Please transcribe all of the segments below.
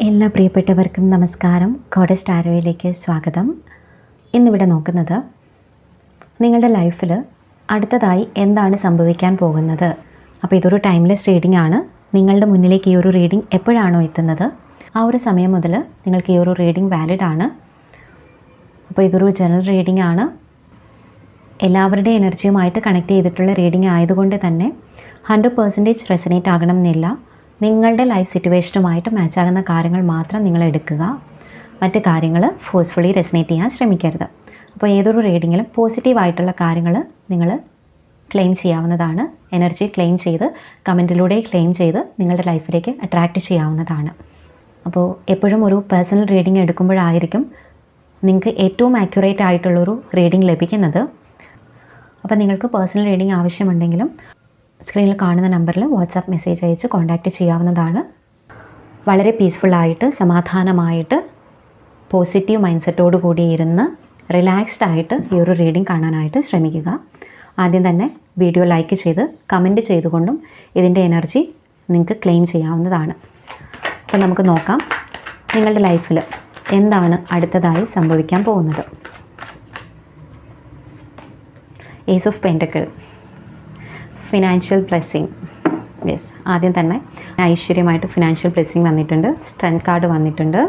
എല്ലാ പ്രിയപ്പെട്ടവർക്കും നമസ്കാരം. കോഡസ് ടാരോയിലേക്ക് സ്വാഗതം. ഇന്നിവിടെ നോക്കുന്നത് നിങ്ങളുടെ ലൈഫിൽ അടുത്തതായി എന്താണ് സംഭവിക്കാൻ പോകുന്നത്? അപ്പോൾ ഇതൊരു ടൈംലെസ് റീഡിംഗ് ആണ്. നിങ്ങളുടെ മുന്നിലേക്ക് ഈ ഒരു റീഡിംഗ് എപ്പോഴാണോ എത്തുന്നത്? ആ ഒരു സമയം മുതൽ നിങ്ങൾക്ക് ഈ ഒരു റീഡിംഗ് വാലിഡ് ആണ്. അപ്പോൾ ഇതൊരു ജനറൽ റീഡിംഗ് ആണ്. എല്ലാവരുടെ എനർജിയുമായിട്ട് കണക്ട് ചെയ്തിട്ടുള്ള റീഡിംഗ് ആയതുകൊണ്ട് തന്നെ ഹൺഡ്രഡ് പെർസെന്റേജ് റെസനേറ്റ് ആകണം എന്നില്ല. നിങ്ങളുടെ ലൈഫ് സിറ്റുവേഷനുമായിട്ട് മാച്ച് ആകുന്ന കാര്യങ്ങൾ മാത്രം നിങ്ങൾ എടുക്കുക. മറ്റ് കാര്യങ്ങൾ ഫോഴ്സ്ഫുള്ളി റെസിനേറ്റ് ചെയ്യാൻ ശ്രമിക്കരുത്. അപ്പോൾ ഏതൊരു റീഡിങ്ങിലും പോസിറ്റീവായിട്ടുള്ള കാര്യങ്ങൾ നിങ്ങൾ ക്ലെയിം ചെയ്യാവുന്നതാണ്. എനർജി ക്ലെയിം ചെയ്ത് കമന്റിലൂടെ ക്ലെയിം ചെയ്ത് നിങ്ങളുടെ ലൈഫിലേക്ക് അട്രാക്റ്റ് ചെയ്യാവുന്നതാണ്. അപ്പോൾ എപ്പോഴും ഒരു പേഴ്സണൽ റീഡിംഗ് എടുക്കുമ്പോഴായിരിക്കും നിങ്ങൾക്ക് ഏറ്റവും ആക്യുറേറ്റ് ആയിട്ടുള്ളൊരു റീഡിംഗ് ലഭിക്കുന്നത്. അപ്പോൾ നിങ്ങൾക്ക് പേഴ്സണൽ റീഡിംഗ് ആവശ്യമുണ്ടെങ്കിലും സ്ക്രീനിൽ കാണുന്ന നമ്പറിൽ വാട്സാപ്പ് മെസ്സേജ് അയച്ച് കോൺടാക്റ്റ് ചെയ്യാവുന്നതാണ്. വളരെ പീസ്ഫുള്ളായിട്ട് സമാധാനമായിട്ട് പോസിറ്റീവ് മൈൻഡ് സെറ്റോട് കൂടി ഇരുന്ന് റിലാക്സ്ഡ് ആയിട്ട് ഈ ഒരു റീഡിംഗ് കാണാനായിട്ട് ശ്രമിക്കുക. ആദ്യം തന്നെ വീഡിയോ ലൈക്ക് ചെയ്ത് കമന്റ് ചെയ്തുകൊണ്ടും ഇതിന്റെ എനർജി നിങ്ങൾക്ക് ക്ലെയിം ചെയ്യാവുന്നതാണ്. അപ്പോൾ നമുക്ക് നോക്കാം നിങ്ങളുടെ ലൈഫിൽ എന്താണ് അടുത്തതായി സംഭവിക്കാൻ പോകുന്നത്? Ace of pentacle financial blessing yes ആദ്യം തന്നെ ഐശ്വര്യമായിട്ട് ഫിനാൻഷ്യൽ ബ്ലെസ്സിങ് വന്നിട്ടുണ്ട്. സ്ട്രെങ്ത് കാർഡ് വന്നിട്ടുണ്ട്.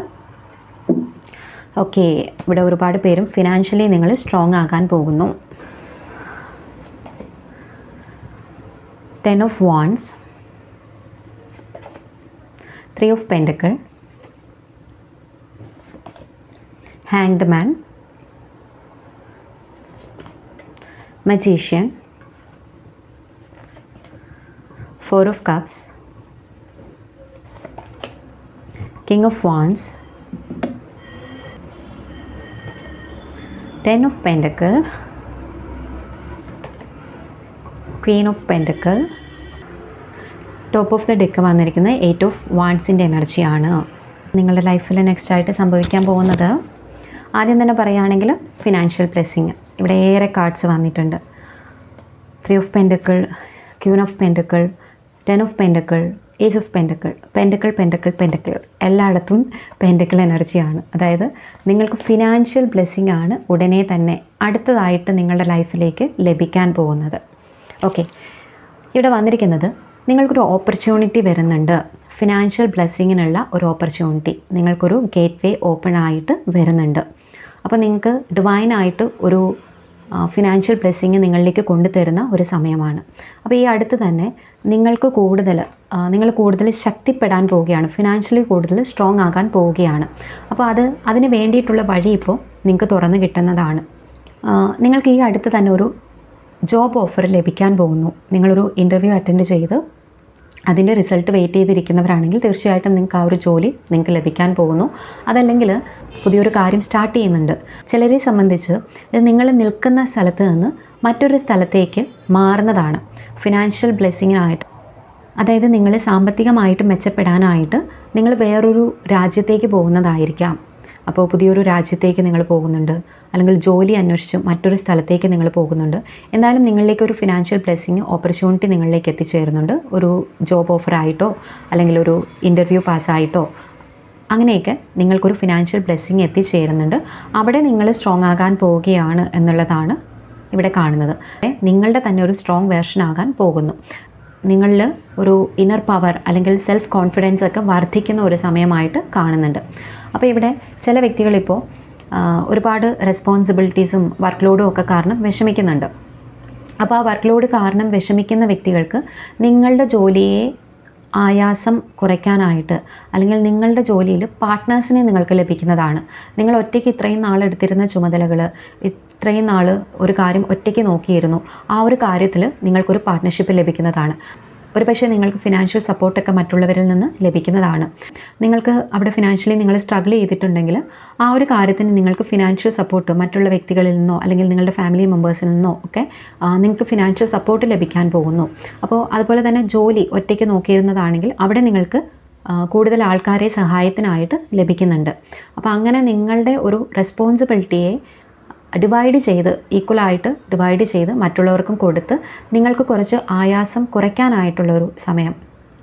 ഓക്കെ ഇവിടെ ഒരുപാട് പേരും ഫിനാൻഷ്യലി നിങ്ങൾ സ്ട്രോങ് ആകാൻ പോകുന്നു. Ten of wands three of pentacle hanged man magician four of cups king of wands ten of pentacle. Queen of pentacle. Top of the deck വന്നിരിക്കുന്നത് eight of വാൺസിന്റെ എനർജിയാണ് നിങ്ങളുടെ ലൈഫിൽ നെക്സ്റ്റ് ആയിട്ട് സംഭവിക്കാൻ പോകുന്നത്. ആദ്യം തന്നെ പറയുകയാണെങ്കിൽ ഫിനാൻഷ്യൽ ബ്ലെസ്സിങ് ഇവിടെ ഏറെ കാർഡ്സ് വന്നിട്ടുണ്ട്. Three of pentacle queen of pentacle ten of pentacle ace of pentacle pentacle pentacle pentacle എല്ലായിടത്തും പെൻഡക്കിൾ എനർജിയാണ് അതായത് നിങ്ങൾക്ക് ഫിനാൻഷ്യൽ ബ്ലെസ്സിങ് ആണ് ഉടനെ തന്നെ അടുത്തതായിട്ട് നിങ്ങളുടെ ലൈഫിലേക്ക് ലഭിക്കാൻ പോകുന്നത്. ഓക്കെ ഇവിടെ വന്നിരിക്കുന്നത് നിങ്ങൾക്കൊരു ഓപ്പർച്യൂണിറ്റി വരുന്നുണ്ട്. ഫിനാൻഷ്യൽ ബ്ലെസ്സിങ്ങിനുള്ള ഒരു ഓപ്പർച്യൂണിറ്റി നിങ്ങൾക്കൊരു ഗേറ്റ് വേ ഓപ്പൺ ആയിട്ട് വരുന്നുണ്ട്. അപ്പോൾ നിങ്ങൾക്ക് ഡിവൈനായിട്ട് ഒരു ഫിനാൻഷ്യൽ ബ്ലെസ്സിങ് നിങ്ങളിലേക്ക് കൊണ്ടുതരുന്ന ഒരു സമയമാണ്. അപ്പോൾ ഈ അടുത്ത് തന്നെ നിങ്ങൾക്ക് കൂടുതൽ നിങ്ങൾ കൂടുതൽ ശക്തിപ്പെടാൻ പോവുകയാണ്. ഫിനാൻഷ്യലി കൂടുതൽ സ്ട്രോങ് ആകാൻ പോവുകയാണ്. അപ്പോൾ അത് അതിന് വേണ്ടിയിട്ടുള്ള വഴി ഇപ്പോൾ നിങ്ങൾക്ക് തുറന്നു കിട്ടുന്നതാണ്. നിങ്ങൾക്ക് ഈ അടുത്ത് തന്നെ ഒരു ജോബ് ഓഫർ ലഭിക്കാൻ പോകുന്നു. നിങ്ങളൊരു ഇന്റർവ്യൂ അറ്റൻഡ് ചെയ്ത് അതിന്റെ റിസൾട്ട് വെയിറ്റ് ചെയ്തിരിക്കുന്നവരാണെങ്കിൽ തീർച്ചയായിട്ടും നിങ്ങൾക്ക് ആ ഒരു ജോലി നിങ്ങൾക്ക് ലഭിക്കാൻ പോകുന്നു. അതല്ലെങ്കിൽ പുതിയൊരു കാര്യം സ്റ്റാർട്ട് ചെയ്യുന്നുണ്ട്. ചിലരെ സംബന്ധിച്ച് നിങ്ങൾ നിൽക്കുന്ന സ്ഥലത്ത് നിന്ന് മറ്റൊരു സ്ഥലത്തേക്ക് മാറുന്നതാണ്. ഫിനാൻഷ്യൽ ബ്ലെസ്സിങ്ങിനായിട്ട് അതായത് നിങ്ങൾ സാമ്പത്തികമായിട്ട് മെച്ചപ്പെടാനായിട്ട് നിങ്ങൾ വേറൊരു രാജ്യത്തേക്ക് പോകുന്നതായിരിക്കാം. അപ്പോൾ പുതിയൊരു രാജ്യത്തേക്ക് നിങ്ങൾ പോകുന്നുണ്ട്. അല്ലെങ്കിൽ ജോലി അന്വേഷിച്ച് മറ്റൊരു സ്ഥലത്തേക്ക് നിങ്ങൾ പോകുന്നുണ്ട്. എന്തായാലും നിങ്ങളിലേക്ക് ഒരു ഫിനാൻഷ്യൽ ബ്ലെസ്സിങ് ഓപ്പർച്യൂണിറ്റി നിങ്ങളിലേക്ക് എത്തിച്ചേരുന്നുണ്ട്. ഒരു ജോബ് ഓഫർ ആയിട്ടോ അല്ലെങ്കിൽ ഒരു ഇന്റർവ്യൂ പാസ്സായിട്ടോ അങ്ങനെയൊക്കെ നിങ്ങൾക്കൊരു ഫിനാൻഷ്യൽ ബ്ലെസ്സിങ് എത്തിച്ചേരുന്നുണ്ട്. അവിടെ നിങ്ങൾ സ്ട്രോങ് ആകാൻ പോവുകയാണ് എന്നുള്ളതാണ് ഇവിടെ കാണുന്നത്. നിങ്ങളുടെ തന്നെ ഒരു സ്ട്രോങ് വേർഷൻ ആകാൻ പോകുന്നു. നിങ്ങളിൽ ഒരു ഇന്നർ പവർ അല്ലെങ്കിൽ സെൽഫ് കോൺഫിഡൻസ് ഒക്കെ വർദ്ധിക്കുന്ന ഒരു സമയമായിട്ട് കാണുന്നുണ്ട്. അപ്പോൾ ഇവിടെ ചില വ്യക്തികളിപ്പോൾ ഒരുപാട് റെസ്പോൺസിബിലിറ്റീസും വർക്ക് ലോഡും ഒക്കെ കാരണം വിഷമിക്കുന്നുണ്ട്. അപ്പോൾ ആ വർക്ക് ലോഡ് കാരണം വിഷമിക്കുന്ന വ്യക്തികൾക്ക് നിങ്ങളുടെ ജോലിയെ ആയാസം കുറയ്ക്കാനായിട്ട് അല്ലെങ്കിൽ നിങ്ങളുടെ ജോലിയിൽ പാർട്ട്നേഴ്സിനെ നിങ്ങൾക്ക് ലഭിക്കുന്നതാണ്. നിങ്ങൾ ഒറ്റയ്ക്ക് ഇത്രയും നാൾ എടുത്തിരുന്ന ചുമതലകൾ ഇത്രയും നാൾ ഒരു കാര്യം ഒറ്റയ്ക്ക് നോക്കിയിരുന്നു. ആ ഒരു കാര്യത്തിൽ നിങ്ങൾക്കൊരു പാർട്ട്ണർഷിപ്പ് ലഭിക്കുന്നതാണ്. ഒരു പക്ഷേ നിങ്ങൾക്ക് ഫിനാൻഷ്യൽ സപ്പോർട്ടൊക്കെ മറ്റുള്ളവരിൽ നിന്ന് ലഭിക്കുന്നതാണ്. നിങ്ങൾക്ക് അവിടെ ഫിനാൻഷ്യലി നിങ്ങൾ സ്ട്രഗിൾ ചെയ്തിട്ടുണ്ടെങ്കിൽ ആ ഒരു കാര്യത്തിന് നിങ്ങൾക്ക് ഫിനാൻഷ്യൽ സപ്പോർട്ട് മറ്റുള്ള വ്യക്തികളിൽ നിന്നോ അല്ലെങ്കിൽ നിങ്ങളുടെ ഫാമിലി മെമ്പേഴ്സിൽ നിന്നോ ഒക്കെ നിങ്ങൾക്ക് ഫിനാൻഷ്യൽ സപ്പോർട്ട് ലഭിക്കാൻ പോകുന്നു. അപ്പോൾ അതുപോലെ തന്നെ ജോലി ഒറ്റയ്ക്ക് നോക്കിയിരുന്നതാണെങ്കിൽ അവിടെ നിങ്ങൾക്ക് കൂടുതൽ ആൾക്കാരെ സഹായത്തിനായിട്ട് ലഭിക്കുന്നുണ്ട്. അപ്പോൾ അങ്ങനെ നിങ്ങളുടെ ഒരു റെസ്പോൺസിബിലിറ്റിയെ ഡിവൈഡ് ചെയ്ത് ഈക്വലായിട്ട് ഡിവൈഡ് ചെയ്ത് മറ്റുള്ളവർക്കും കൊടുത്ത് നിങ്ങൾക്ക് കുറച്ച് ആയാസം കുറയ്ക്കാനായിട്ടുള്ളൊരു സമയം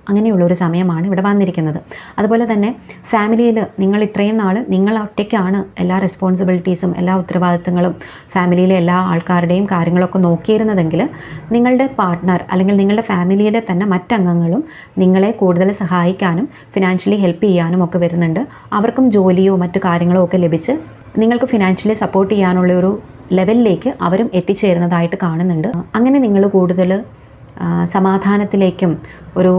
അങ്ങനെയുള്ളൊരു സമയമാണ് ഇവിടെ വന്നിരിക്കുന്നത്. അതുപോലെ തന്നെ ഫാമിലിയിൽ നിങ്ങൾ ഇത്രയും നാൾ നിങ്ങൾ ഒറ്റയ്ക്കാണ് എല്ലാ റെസ്പോൺസിബിലിറ്റീസും എല്ലാ ഉത്തരവാദിത്തങ്ങളും ഫാമിലിയിലെ എല്ലാ ആൾക്കാരുടെയും കാര്യങ്ങളൊക്കെ നോക്കിയിരുന്നതെങ്കിൽ നിങ്ങളുടെ പാർട്ട്ണർ അല്ലെങ്കിൽ നിങ്ങളുടെ ഫാമിലിയിലെ തന്നെ മറ്റംഗങ്ങളും നിങ്ങളെ കൂടുതൽ സഹായിക്കാനും ഫിനാൻഷ്യലി ഹെൽപ്പ് ചെയ്യാനും ഒക്കെ വരുന്നുണ്ട്. അവർക്കും ജോലിയോ മറ്റു കാര്യങ്ങളോ ഒക്കെ ലഭിച്ച് നിങ്ങൾക്ക് ഫിനാൻഷ്യലി സപ്പോർട്ട് ചെയ്യാനുള്ള ഒരു ലെവലിലേക്ക് അവരും എത്തിച്ചേരുന്നതായിട്ട് കാണുന്നുണ്ട്. അങ്ങനെ നിങ്ങൾ കൂടുതൽ സമാധാനത്തിലേക്കും ഒരു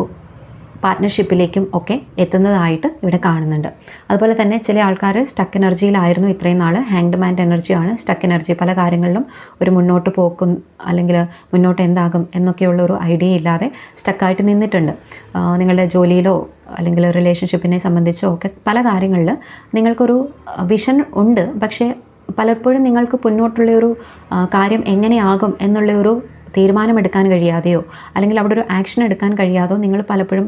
പാർട്ട്ണർഷിപ്പിലേക്കും ഒക്കെ എത്തുന്നതായിട്ട് ഇവിടെ കാണുന്നുണ്ട്. അതുപോലെ തന്നെ ചില ആൾക്കാർ സ്റ്റക്ക് എനർജിയിലായിരുന്നു ഇത്രയും നാൾ ഹാങ്ഡ് മാൻഡ് എനർജിയാണ് സ്റ്റക്ക് എനർജി പല കാര്യങ്ങളിലും ഒരു മുന്നോട്ട് പോക്കും അല്ലെങ്കിൽ മുന്നോട്ട് എന്താകും എന്നൊക്കെയുള്ള ഒരു ഐഡിയ ഇല്ലാതെ സ്റ്റക്കായിട്ട് നിന്നിട്ടുണ്ട്. നിങ്ങളുടെ ജോലിയിലോ അല്ലെങ്കിൽ റിലേഷൻഷിപ്പിനെ സംബന്ധിച്ചോ ഒക്കെ പല കാര്യങ്ങളിൽ നിങ്ങൾക്കൊരു വിഷൻ ഉണ്ട്. പക്ഷേ പലപ്പോഴും നിങ്ങൾക്ക് മുന്നോട്ടുള്ള ഒരു കാര്യം എങ്ങനെയാകും എന്നുള്ള ഒരു തീരുമാനമെടുക്കാൻ കഴിയാതെയോ അല്ലെങ്കിൽ അവിടെ ഒരു ആക്ഷൻ എടുക്കാൻ കഴിയാതെയോ നിങ്ങൾ പലപ്പോഴും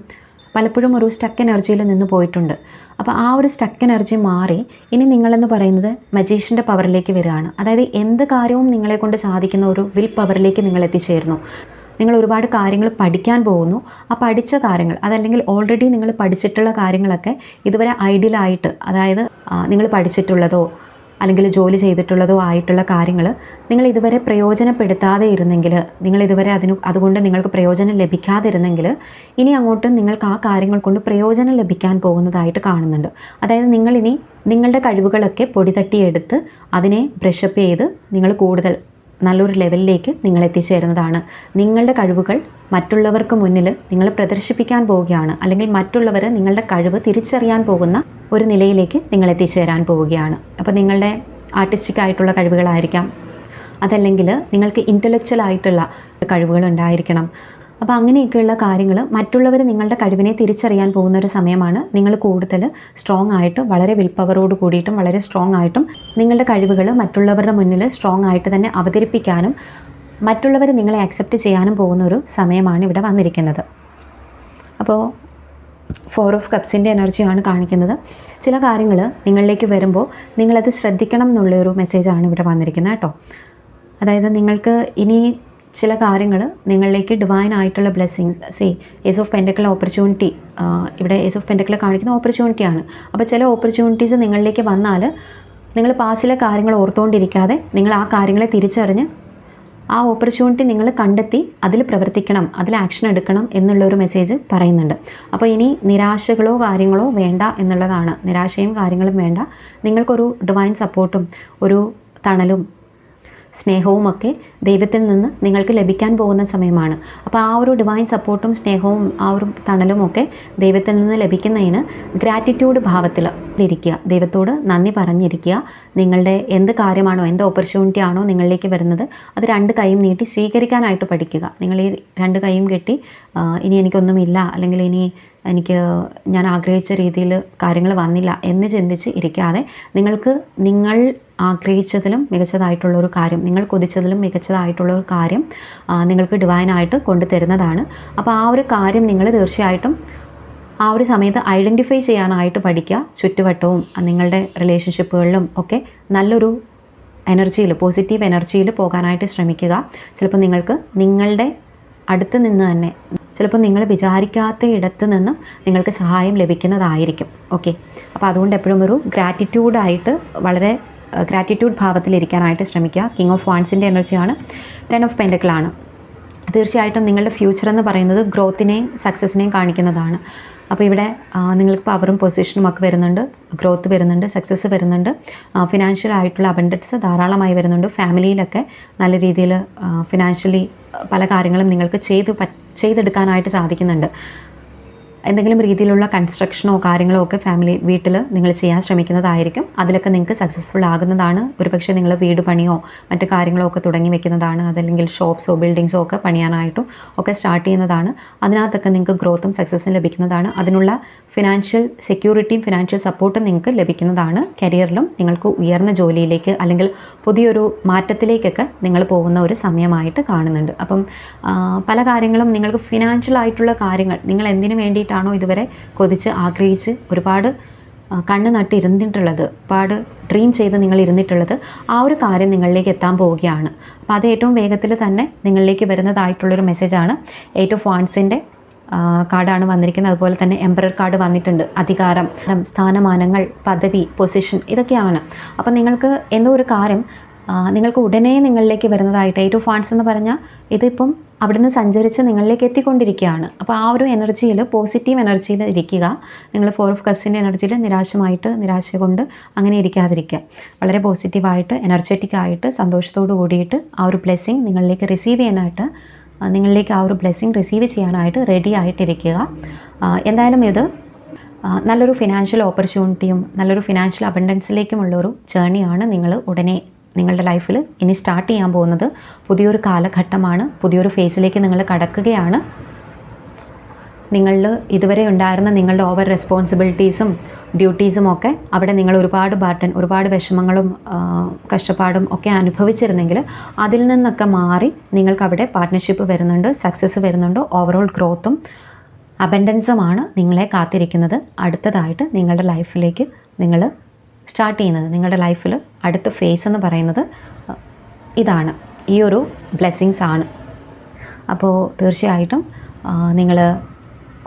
പലപ്പോഴും ഒരു സ്റ്റക്ക് എനർജിയിൽ നിന്ന് പോയിട്ടുണ്ട്. അപ്പോൾ ആ ഒരു സ്റ്റക്ക് എനർജി മാറി ഇനി നിങ്ങളെന്ന് പറയുന്നത് മജീഷ്യന്റെ പവറിലേക്ക് വരികയാണ്. അതായത് എന്ത് കാര്യവും നിങ്ങളെ കൊണ്ട് സാധിക്കുന്ന ഒരു വിൽ പവറിലേക്ക് നിങ്ങൾ എത്തിച്ചേരുന്നു. നിങ്ങൾ ഒരുപാട് കാര്യങ്ങൾ പഠിക്കാൻ പോകുന്നു. ആ പഠിച്ച കാര്യങ്ങൾ അതല്ലെങ്കിൽ ഓൾറെഡി നിങ്ങൾ പഠിച്ചിട്ടുള്ള കാര്യങ്ങളൊക്കെ ഇതുവരെ ഐഡിയലായിട്ട് അതായത് നിങ്ങൾ പഠിച്ചിട്ടുള്ളതോ അല്ലെങ്കിൽ ജോലി ചെയ്തിട്ടുള്ളതോ ആയിട്ടുള്ള കാര്യങ്ങൾ നിങ്ങൾ ഇതുവരെ പ്രയോജനപ്പെടുത്താതെ ഇരുന്നെങ്കിൽ നിങ്ങൾ ഇതുവരെ അതിന് അതുകൊണ്ട് നിങ്ങൾക്ക് പ്രയോജനം ലഭിക്കാതിരുന്നെങ്കിൽ ഇനി അങ്ങോട്ട് നിങ്ങൾക്ക് ആ കാര്യങ്ങൾ കൊണ്ട് പ്രയോജനം ലഭിക്കാൻ പോകുന്നതായിട്ട് കാണുന്നുണ്ട്. അതായത് നിങ്ങളിനി നിങ്ങളുടെ കഴിവുകളൊക്കെ പൊടിതട്ടിയെടുത്ത് അതിനെ ബ്രഷപ്പ് ചെയ്ത് നിങ്ങൾ കൂടുതൽ നല്ലൊരു ലെവലിലേക്ക് നിങ്ങൾ എത്തിച്ചേരുന്നതാണ്. നിങ്ങളുടെ കഴിവുകൾ മറ്റുള്ളവർക്ക് മുന്നിൽ നിങ്ങൾ പ്രദർശിപ്പിക്കാൻ പോവുകയാണ്. അല്ലെങ്കിൽ മറ്റുള്ളവർ നിങ്ങളുടെ കഴിവ് തിരിച്ചറിയാൻ പോകുന്ന ഒരു നിലയിലേക്ക് നിങ്ങൾ എത്തിച്ചേരാൻ പോവുകയാണ്. അപ്പോൾ നിങ്ങളുടെ ആർട്ടിസ്റ്റിക് ആയിട്ടുള്ള കഴിവുകളായിരിക്കാം. അതല്ലെങ്കിൽ നിങ്ങൾക്ക് ഇന്റലക്ച്വൽ ആയിട്ടുള്ള കഴിവുകൾ ഉണ്ടായിരിക്കണം. അപ്പോൾ അങ്ങനെയൊക്കെയുള്ള കാര്യങ്ങൾ മറ്റുള്ളവർ നിങ്ങളുടെ കഴിവിനെ തിരിച്ചറിയാൻ പോകുന്ന ഒരു സമയമാണ്. നിങ്ങൾ കൂടുതൽ സ്ട്രോങ് ആയിട്ട് വളരെ വിൽ പവറോട് കൂടിയിട്ടും വളരെ സ്ട്രോങ് ആയിട്ടും നിങ്ങളുടെ കഴിവുകൾ മറ്റുള്ളവരുടെ മുന്നിൽ സ്ട്രോങ് ആയിട്ട് തന്നെ അവതരിപ്പിക്കാനും മറ്റുള്ളവർ നിങ്ങളെ അക്സെപ്റ്റ് ചെയ്യാനും പോകുന്ന ഒരു സമയമാണ് ഇവിടെ വന്നിരിക്കുന്നത്. അപ്പോൾ ഫോർ ഓഫ് കപ്സിന്റെ എനർജിയാണ് കാണിക്കുന്നത്. ചില കാര്യങ്ങൾ നിങ്ങളിലേക്ക് വരുമ്പോൾ നിങ്ങളത് ശ്രദ്ധിക്കണം എന്നുള്ളൊരു മെസ്സേജാണ് ഇവിടെ വന്നിരിക്കുന്നത് കേട്ടോ. അതായത് നിങ്ങൾക്ക് ഇനി ചില കാര്യങ്ങൾ നിങ്ങളിലേക്ക് ഡിവൈൻ ആയിട്ടുള്ള blessings see ace of pentacle opportunity ഇവിടെ ഏസ് ഓഫ് പെൻഡക്കിൾ കാണിക്കുന്ന ഓപ്പർച്യൂണിറ്റിയാണ് അപ്പോൾ ചില ഓപ്പർച്യൂണിറ്റീസ് നിങ്ങളിലേക്ക് വന്നാൽ നിങ്ങൾ പാസ്റ്റിലെ കാര്യങ്ങൾ ഓർത്തുകൊണ്ടിരിക്കാതെ നിങ്ങൾ ആ കാര്യങ്ങളെ തിരിച്ചറിഞ്ഞ് ആ ഓപ്പർച്യൂണിറ്റി നിങ്ങൾ കണ്ടെത്തി അതിൽ പ്രവർത്തിക്കണം അതിൽ ആക്ഷൻ എടുക്കണം എന്നുള്ളൊരു മെസ്സേജ് പറയുന്നുണ്ട്. അപ്പോൾ ഇനി നിരാശകളോ കാര്യങ്ങളോ വേണ്ട എന്നുള്ളതാണ്. നിരാശയും കാര്യങ്ങളും വേണ്ട. നിങ്ങൾക്കൊരു ഡിവൈൻ സപ്പോർട്ടും ഒരു തണലും സ്നേഹവുമൊക്കെ ദൈവത്തിൽ നിന്ന് നിങ്ങൾക്ക് ലഭിക്കാൻ പോകുന്ന സമയമാണ്. അപ്പോൾ ആ ഒരു ഡിവൈൻ സപ്പോർട്ടും സ്നേഹവും ആ ഒരു തണലും ഒക്കെ ദൈവത്തിൽ നിന്ന് ലഭിക്കുന്നതിന് ഗ്രാറ്റിറ്റ്യൂഡ് ഭാവത്തിൽ ഇരിക്കുക. ദൈവത്തോട് നന്ദി പറഞ്ഞിരിക്കുക. നിങ്ങളുടെ എന്ത് കാര്യമാണോ എന്ത് ഓപ്പർച്യൂണിറ്റി ആണോ നിങ്ങളിലേക്ക് വരുന്നത് അത് രണ്ട് കൈയും നീട്ടി സ്വീകരിക്കാനായിട്ട് പഠിക്കുക. നിങ്ങൾ ഈ രണ്ട് കൈയും കെട്ടി ഇനി എനിക്കൊന്നുമില്ല. അല്ലെങ്കിൽ ഇനി എനിക്ക് ഞാൻ ആഗ്രഹിച്ച രീതിയിൽ കാര്യങ്ങൾ വന്നില്ല എന്ന് ചിന്തിച്ച് ഇരിക്കാതെ നിങ്ങൾക്ക് നിങ്ങൾ ആഗ്രഹിച്ചതിലും മികച്ചതായിട്ടുള്ള ഒരു കാര്യം നിങ്ങൾ കൊതിച്ചതിലും മികച്ചതായിട്ടുള്ള ഒരു കാര്യം നിങ്ങൾക്ക് ഡിവൈനായിട്ട് കൊണ്ടു തരുന്നതാണ്. അപ്പോൾ ആ ഒരു കാര്യം നിങ്ങൾ തീർച്ചയായിട്ടും ആ ഒരു സമയത്ത് ഐഡന്റിഫൈ ചെയ്യാനായിട്ട് പഠിക്കുക. ചുറ്റുവട്ടവും നിങ്ങളുടെ റിലേഷൻഷിപ്പുകളിലും ഒക്കെ നല്ലൊരു എനർജിയിൽ പോസിറ്റീവ് എനർജിയിൽ പോകാനായിട്ട് ശ്രമിക്കുക. ചിലപ്പോൾ നിങ്ങൾക്ക് നിങ്ങളുടെ അടുത്ത് നിന്ന് തന്നെ ചിലപ്പോൾ നിങ്ങൾ വിചാരിക്കാത്ത ഇടത്ത് നിന്നും നിങ്ങൾക്ക് സഹായം ലഭിക്കുന്നതായിരിക്കും. ഓക്കെ അപ്പോൾ അതുകൊണ്ട് എപ്പോഴും ഒരു ഗ്രാറ്റിറ്റ്യൂഡായിട്ട് വളരെ ഗ്രാറ്റിറ്റ്യൂഡ് ഭാവത്തിലിരിക്കാനായിട്ട് ശ്രമിക്കുക. കിങ് ഓഫ് വാൺസിന്റെ എനർജിയാണ് ടെൻ ഓഫ് പെൻഡക്കിളാണ് തീർച്ചയായിട്ടും നിങ്ങളുടെ ഫ്യൂച്ചർ എന്ന് പറയുന്നത് ഗ്രോത്തിനെയും സക്സസിനെയും കാണിക്കുന്നതാണ്. അപ്പോൾ ഇവിടെ നിങ്ങൾക്ക് പവറും പൊസിഷനും ഒക്കെ വരുന്നുണ്ട്. ഗ്രോത്ത് വരുന്നുണ്ട് സക്സസ് വരുന്നുണ്ട്. ഫിനാൻഷ്യൽ ആയിട്ടുള്ള അബൻഡൻസ് ധാരാളമായി വരുന്നുണ്ട്. ഫാമിലിയിലൊക്കെ നല്ല രീതിയിൽ ഫിനാൻഷ്യലി പല കാര്യങ്ങളും നിങ്ങൾക്ക് ചെയ്ത് ചെയ്തെടുക്കാനായിട്ട് സാധിക്കുന്നുണ്ട്. എന്തെങ്കിലും രീതിയിലുള്ള കൺസ്ട്രക്ഷനോ കാര്യങ്ങളോ ഒക്കെ ഫാമിലി വീട്ടിൽ നിങ്ങൾ ചെയ്യാൻ ശ്രമിക്കുന്നതായിരിക്കും. അതിലൊക്കെ നിങ്ങൾക്ക് സക്സസ്ഫുൾ ആകുന്നതാണ്. ഒരുപക്ഷെ നിങ്ങൾ വീട് പണിയോ മറ്റു കാര്യങ്ങളോ ഒക്കെ തുടങ്ങി വെക്കുന്നതാണ്. അതല്ലെങ്കിൽ ഷോപ്സോ ബിൽഡിങ്സോ ഒക്കെ പണിയാനായിട്ടും ഒക്കെ സ്റ്റാർട്ട് ചെയ്യുന്നതാണ്. അതിനകത്തൊക്കെ നിങ്ങൾക്ക് ഗ്രോത്തും സക്സസ്സും ലഭിക്കുന്നതാണ്. അതിനുള്ള ഫിനാൻഷ്യൽ സെക്യൂരിറ്റിയും ഫിനാൻഷ്യൽ സപ്പോർട്ടും നിങ്ങൾക്ക് ലഭിക്കുന്നതാണ്. കരിയറിലും നിങ്ങൾക്ക് ഉയർന്ന ജോലിയിലേക്ക് അല്ലെങ്കിൽ പുതിയൊരു മാറ്റത്തിലേക്കൊക്കെ നിങ്ങൾ പോകുന്ന ഒരു സമയമായിട്ട് കാണുന്നുണ്ട്. അപ്പം പല കാര്യങ്ങളും നിങ്ങൾക്ക് ഫിനാൻഷ്യൽ ആയിട്ടുള്ള കാര്യങ്ങൾ നിങ്ങൾ എന്തിനു വേണ്ടിയിട്ടാണോ ഇതുവരെ കൊതിച്ച് ആഗ്രഹിച്ച് ഒരുപാട് കണ്ണ് നട്ട് ഇരുന്നിട്ടുള്ളത് ഒരുപാട് ഡ്രീം ചെയ്ത് നിങ്ങൾ ഇരുന്നിട്ടുള്ളത് ആ ഒരു കാര്യം നിങ്ങളിലേക്ക് എത്താൻ പോവുകയാണ്. അപ്പോൾ അത് ഏറ്റവും വേഗത്തിൽ തന്നെ നിങ്ങളിലേക്ക് വരുന്നതായിട്ടുള്ളൊരു മെസ്സേജാണ് എയ്റ്റ് ഓഫ് വാൺസിന്റെ കാർഡാണ് വന്നിരിക്കുന്നത്. അതുപോലെ തന്നെ എംപറർ കാർഡ് വന്നിട്ടുണ്ട്. അധികാരം സ്ഥാനമാനങ്ങൾ പദവി പൊസിഷൻ ഇതൊക്കെയാണ്. അപ്പം നിങ്ങൾക്ക് എന്തോ ഒരു കാര്യം നിങ്ങൾക്ക് ഉടനെ നിങ്ങളിലേക്ക് വരുന്നതായിട്ട് ഓഫ് ഫാൻസ് എന്ന് പറഞ്ഞാൽ ഇതിപ്പം അവിടുന്ന് സഞ്ചരിച്ച് നിങ്ങളിലേക്ക് എത്തിക്കൊണ്ടിരിക്കുകയാണ്. അപ്പോൾ ആ ഒരു എനർജിയിൽ പോസിറ്റീവ് എനർജിയിൽ ഇരിക്കുക. നിങ്ങൾ ഫോർ ഓഫ് കപ്സിന്റെ എനർജിയിൽ നിരാശമായിട്ട് നിരാശ കൊണ്ട് അങ്ങനെ ഇരിക്കാതിരിക്കുക. വളരെ പോസിറ്റീവായിട്ട് എനർജറ്റിക് ആയിട്ട് സന്തോഷത്തോടു കൂടിയിട്ട് ആ ഒരു ബ്ലെസ്സിങ് നിങ്ങളിലേക്ക് റിസീവ് ചെയ്യാനായിട്ട് നിങ്ങളിലേക്ക് ആ ഒരു ബ്ലെസ്സിങ് റിസീവ് ചെയ്യാനായിട്ട് റെഡി ആയിട്ടിരിക്കുക. എന്തായാലും ഇത് നല്ലൊരു ഫിനാൻഷ്യൽ ഓപ്പർച്യൂണിറ്റിയും നല്ലൊരു ഫിനാൻഷ്യൽ അബണ്ടൻസിലേക്കുമുള്ളൊരു ജേണിയാണ് നിങ്ങൾ ഉടനെ നിങ്ങളുടെ ലൈഫിൽ ഇനി സ്റ്റാർട്ട് ചെയ്യാൻ പോകുന്നത് പുതിയൊരു കാലഘട്ടമാണ്. പുതിയൊരു ഫേസിലേക്ക് നിങ്ങൾ കടക്കുകയാണ്. നിങ്ങൾ ഇതുവരെ ഉണ്ടായിരുന്ന നിങ്ങളുടെ ഓവർ റെസ്പോൺസിബിലിറ്റീസും ഡ്യൂട്ടീസും ഒക്കെ അവിടെ നിങ്ങൾ ഒരുപാട് ബാർട്ടൻ ഒരുപാട് വിഷമങ്ങളും കഷ്ടപ്പാടും ഒക്കെ അനുഭവിച്ചിരുന്നെങ്കിൽ അതിൽ നിന്നൊക്കെ മാറി നിങ്ങൾക്ക് അവിടെ പാർട്ട്ണർഷിപ്പ് വരുന്നുണ്ട് സക്സസ് വരുന്നുണ്ട് ഓവറോൾ ഗ്രോത്തും അബൻഡൻസുമാണ് നിങ്ങളെ കാത്തിരിക്കുന്നത്. അടുത്തതായിട്ട് നിങ്ങളുടെ ലൈഫിലേക്ക് നിങ്ങൾ സ്റ്റാർട്ട് ചെയ്യുന്നത് നിങ്ങളുടെ ലൈഫിൽ അടുത്ത ഫേസ് എന്ന് പറയുന്നത് ഇതാണ്. ഈ ഒരു ബ്ലെസ്സിങ്സ് ആണ്. അപ്പോൾ തീർച്ചയായിട്ടും നിങ്ങൾ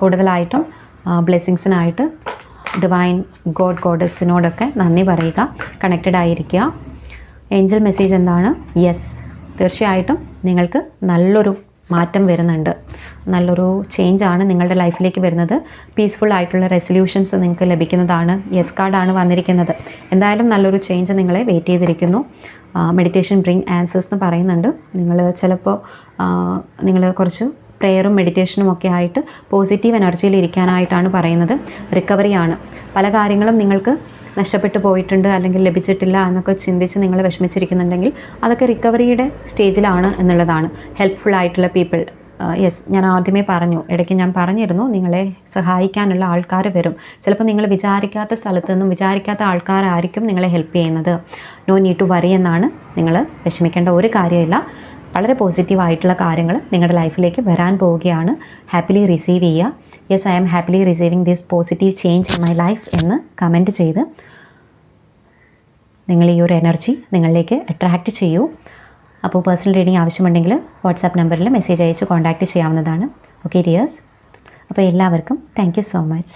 കൂടുതലായിട്ടും ബ്ലെസ്സിങ്സിനായിട്ട് ഡിവൈൻ ഗോഡ് ഗോഡസിനോടൊക്കെ നന്ദി പറയുക കണക്റ്റഡ് ആയിരിക്കുക. ഏഞ്ചൽ മെസ്സേജ് എന്താണ്? യെസ് തീർച്ചയായിട്ടും നിങ്ങൾക്ക് നല്ലൊരു മാറ്റം വരുന്നുണ്ട്. നല്ലൊരു ചേഞ്ച് ആണ് നിങ്ങളുടെ ലൈഫിലേക്ക് വരുന്നത്. പീസ്ഫുൾ ആയിട്ടുള്ള റെസൊല്യൂഷൻസ് നിങ്ങൾക്ക് ലഭിക്കുന്നതാണ്. യെസ് കാർഡാണ് വന്നിരിക്കുന്നത്. എന്തായാലും നല്ലൊരു ചേഞ്ച് നിങ്ങളെ വെയിറ്റ് ചെയ്തിരിക്കുന്നു. മെഡിറ്റേഷൻ ബ്രിങ് ആൻസേഴ്സ് എന്ന് പറയുന്നുണ്ട്. നിങ്ങൾ ചിലപ്പോൾ നിങ്ങൾ കുറച്ച് പ്രെയറും മെഡിറ്റേഷനും ഒക്കെ ആയിട്ട് പോസിറ്റീവ് എനർജിയിൽ ഇരിക്കാനായിട്ടാണ് പറയുന്നത്. റിക്കവറി ആണ്. പല കാര്യങ്ങളും നിങ്ങൾക്ക് നഷ്ടപ്പെട്ടു പോയിട്ടുണ്ട് അല്ലെങ്കിൽ ലഭിച്ചിട്ടില്ല എന്നൊക്കെ ചിന്തിച്ച് നിങ്ങൾ വിഷമിച്ചിരിക്കുന്നുണ്ടെങ്കിൽ അതൊക്കെ റിക്കവറിയുടെ സ്റ്റേജിലാണ് എന്നുള്ളതാണ്. ഹെൽപ്ഫുൾ ആയിട്ടുള്ള പീപ്പിൾ യെസ് ഞാൻ ആദ്യമേ പറഞ്ഞു. ഇടയ്ക്ക് ഞാൻ പറഞ്ഞിരുന്നു നിങ്ങളെ സഹായിക്കാനുള്ള ആൾക്കാർ വരും. ചിലപ്പോൾ നിങ്ങൾ വിചാരിക്കാത്ത സ്ഥലത്ത് നിന്നും വിചാരിക്കാത്ത ആൾക്കാരായിരിക്കും നിങ്ങളെ ഹെൽപ്പ് ചെയ്യുന്നത്. നോ നീഡ് ടു വറി എന്നാണ് നിങ്ങൾ വിഷമിക്കേണ്ട ഒരു കാര്യമില്ല. വളരെ പോസിറ്റീവായിട്ടുള്ള കാര്യങ്ങൾ നിങ്ങളുടെ ലൈഫിലേക്ക് വരാൻ പോവുകയാണ്. ഹാപ്പിലി റിസീവ് ചെയ്യുക. Yes I am happily receiving this positive change in my life എന്ന് കമന്റ് ചെയ്ത് നിങ്ങൾ ഈ ഒരു എനർജി നിങ്ങളിലേക്ക് അട്രാക്റ്റ് ചെയ്യൂ. അപ്പോൾ പേഴ്സണൽ റീഡിംഗ് ആവശ്യമുണ്ടെങ്കിൽ വാട്സാപ്പ് നമ്പറിൽ മെസ്സേജ് അയച്ച് കോൺടാക്റ്റ് ചെയ്യാവുന്നതാണ്. ഓക്കെ ഡിയേഴ്സ് അപ്പോൾ എല്ലാവർക്കും താങ്ക് സോ മച്ച്